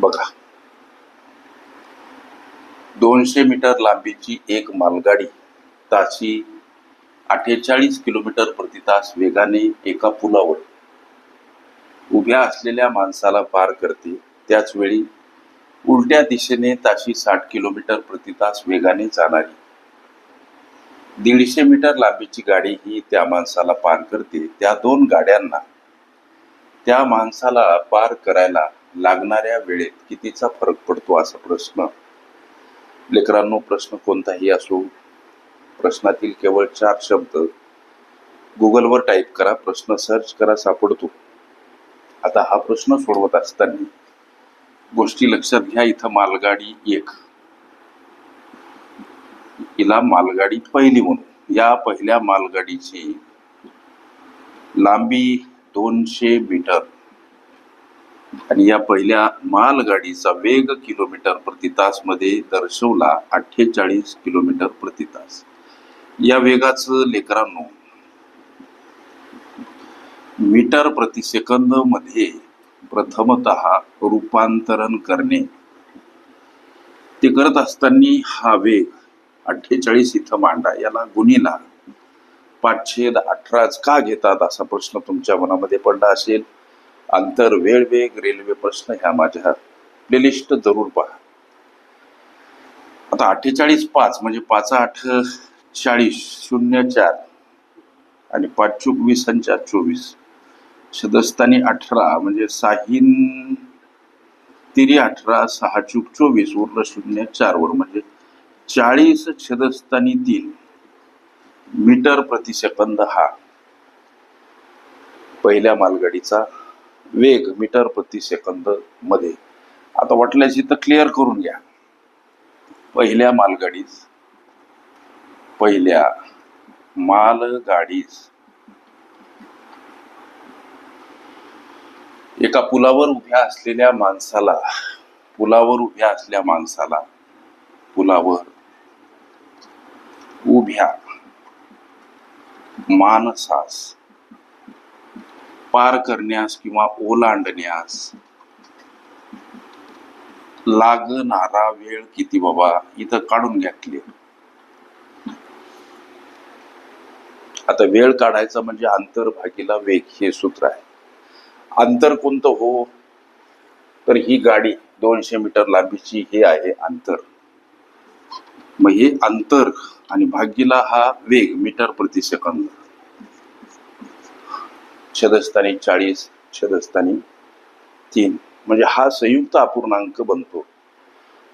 बघा. दोनशे मीटर लांबीची एक मालगाडी ताशी अठ्ठेचाळीस किलोमीटर प्रति तास वेगाने एका पुलावर उभ्या असलेल्या माणसाला पार करते. त्याच वेळी उलट्या दिशेने ताशी साठ किलोमीटर प्रति तास वेगाने जाणारी. दीडशे मीटर लांबीची गाडी ही त्या माणसाला पार करते. त्या दोन गाड्यांना त्या माणसाला पार करायला लागणाऱ्या वेळेत कितीचा फरक पडतो असा प्रश्न? लेकरांनो प्रश्न कोणताही असो प्रश्नातील केवळ चार शब्द. गुगलवर टाईप करा प्रश्न सर्च करा सापडतो. आता हा प्रश्न सोडवत असताना गोष्टी लक्षात घ्या इथं मालगाडी एक. हिला मालगाडी पहिली म्हणून या पहिल्या मालगाडीची लांबी दोनशे मीटर. आणि या पहिल्या मालगाडीचा वेग किलोमीटर प्रति तासमध्ये दर्शवला अठ्ठेचाळीस किलोमीटर प्रति तास. या वेगाचं लेकरांनो मीटर प्रति सेकंदमध्ये प्रथमत रूपांतरण करणे. ते करत असताना हा वेग अठ्ठेचाळीस इथं मांडा याला गुन्हेला पाचशे अठराच का घेतात असा प्रश्न तुमच्या मनामध्ये पडला असेल? अंतर वेळ वेग रेल्वे प्रश्न ह्या माझ्या प्लेलिस्ट जरूर पहा. आता अठ्ठेचाळीस पाच म्हणजे पाच आठ चाळीस शून्य चार आणि पाच चूक वीस आणि चार चोवीस. शदस्थानी अठरा म्हणजे साहीन तिरी अठरा सहा चूक चोवीस उरलं शून्य चार वर म्हणजे चाळीस छदस्थानी तीन. मीटर प्रति सेकंद हा पहिल्या मालगाडीचा वेग मीटर प्रति सेकंदमध्ये. आता वाटल्यास इथं क्लिअर करून घ्या. पहिल्या मालगाडीस पहिल्या मालगाडीस एका पुलावर उभ्या असलेल्या माणसाला पुलावर उभ्या असल्या माणसाला पुलावर उभ्या माणसास पार करण्यास किंवा ओलांडण्यास लागणारा वेळ किती बाबा? इथं काढून घेतली. आता वेळ काढायचा म्हणजे अंतर भागीला वेग हे सूत्र आहे. अंतर कोणतं हो? तर ही गाडी दोनशे मीटर लांबीची हे आहे अंतर मग हे अंतर आणि भागीला हा वेग मीटर प्रति सेकंद. छेदस्थानी चाळीस छेदस्थानी तीन. म्हणजे हा संयुक्त अपूर्णांक बनतो.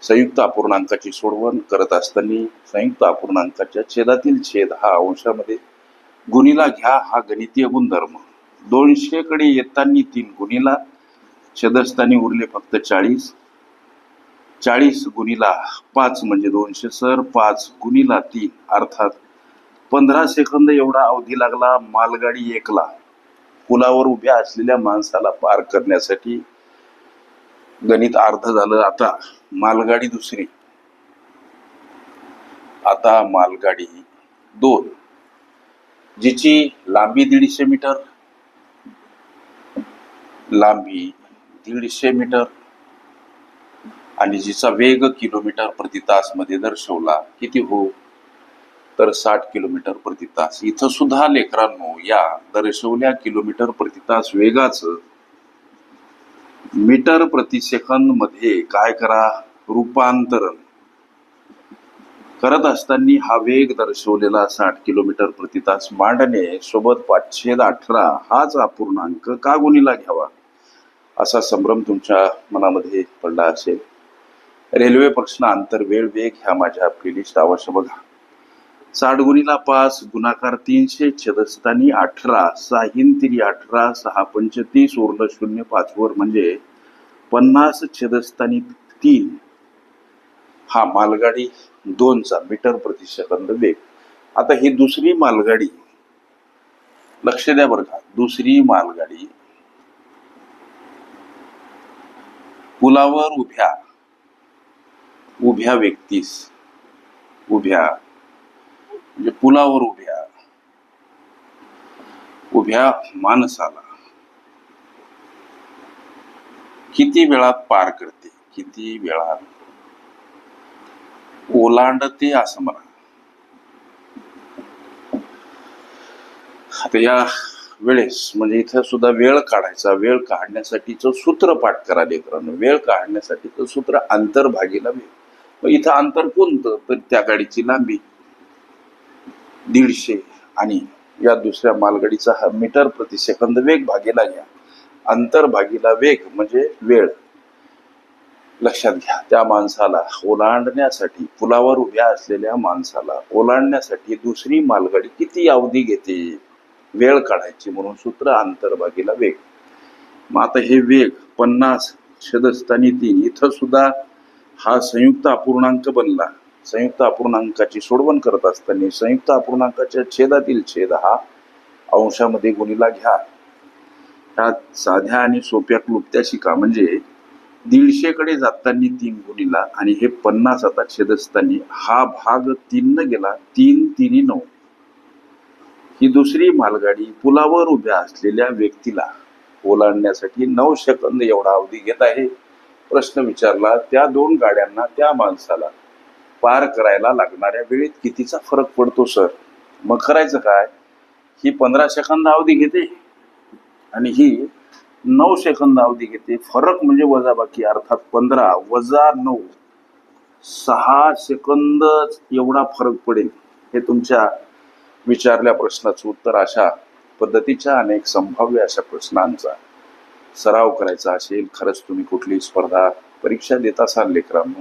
संयुक्त अपूर्णांकाची सोडवण करत असताना संयुक्त अपूर्णांकाच्या छेदातील छेद हा अंशामध्ये गुणीला घ्या हा गणितीय गुणधर्म. दोनशे कडे येताना तीन गुणीला छेदस्थानी उरले फक्त चाळीस. चाळीस गुणीला पाच म्हणजे दोनशे सर पाच गुणीला तीन. अर्थात पंधरा सेकंद एवढा अवधी लागला मालगाडी एकला. पुलावर उभ्या असलेल्या माणसाला पार करण्यासाठी गणित अर्ध झालं. आता मालगाडी दुसरी. आता मालगाडी दोन. जिची लांबी दीडशे मीटर लांबी दीडशे मीटर आणि जिचा वेग किलोमीटर प्रति तासमध्ये दर्शवला किती हो? तर साठ किलोमीटर प्रति तास. इथं सुद्धा लेकरांनो या दर्शवल्या किलोमीटर प्रति तास वेगाचं मीटर प्रति सेकंदमध्ये काय करा? रूपांतरण. करत असताना हा वेग दर्शवलेला साठ किलोमीटर प्रति तास मांडणे सोबत पाचशे अठरा हाच अपूर्णांक का गुणीला घ्यावा? असा संभ्रम तुमच्या मनामध्ये पडला असेल. रेल्वे प्रश्न आंतरवेळ वेग ह्या माझ्या प्लेलिस्ट अवश्य बघा. साठ गुणीला पाच गुणाकार तीनशे छदस्थानी अठरा साहीन तिरी अठरा सहा पंचतीस उरलं शून्य पाचवर म्हणजे पन्नास छदस्थानी तीन. हा मालगाडी दोनचा मीटर प्रति सेकंद वेग. आता ही दुसरी मालगाडी लक्ष द्या बरं का दुसरी मालगाडी पुलावर उभ्या उभ्या व्यक्तीस उभ्या म्हणजे पुलावर उभ्या. उभ्या माणसाला. किती वेळात पार करते किती वेळा ओलांडते असं म्हणा. आता या वेळेस म्हणजे इथं सुद्धा वेळ काढायचा वेळ काढण्यासाठीचं सूत्र पाठ करा लेकरांनो. वेळ काढण्यासाठीचं सूत्र अंतर्भागीला वेळ. मग इथं अंतर कोणतं? तर त्या गाडीची लांबी. दीडशे आणि या दुसऱ्या मालगाडीचा हा मीटर प्रति सेकंद वेग भागीला घ्या. अंतर भागीला वेग म्हणजे वेळ. लक्षात घ्या त्या माणसाला ओलांडण्यासाठी पुलावर उभ्या असलेल्या माणसाला ओलांडण्यासाठी दुसरी मालगाडी किती अवधी घेते? वेळ काढायची म्हणून सूत्र आंतरभागीला वेग. मग आता हे वेग पन्नास छेदस्थानी तीन इथं सुद्धा हा संयुक्त अपूर्णांक बनला. संयुक्त अपूर्णांकाची सोडवण करत असताना संयुक्त अपूर्णांकाच्या छेदातील छेद हा अंशामध्ये गुणीला घ्या. ह्या साध्या आणि सोप्या क्लुप्त्या शिका. म्हणजे दीडशे कडे तीन गुणीला आणि हे पन्नास आता छेदस्थानी हा भाग तीन न गेला तीन तिन्ही नऊ. ही दुसरी मालगाडी पुलावर उभ्या असलेल्या व्यक्तीला ओलांडण्यासाठी नऊ सेकंद एवढा अवधी घेत आहे. प्रश्न विचारला त्या दोन गाड्यांना त्या माणसाला पार करायला लागणाऱ्या वेळेत कितीचा फरक पडतो सर? मग करायचं काय? ही पंधरा सेकंद अवधी घेते आणि ही नऊ सेकंद अवधी घेते. फरक म्हणजे वजाबाकी अर्थात पंधरा वजा नऊ. सहा सेकंद एवढा फरक पडेल हे तुमच्या विचारल्या प्रश्नाचं उत्तर अशा पद्धतीच्या अनेक संभाव्य अशा प्रश्नांचा सराव करायचा असेल. खरंच तुम्ही कुठली स्पर्धा परीक्षा देत असाल लेकरांनो.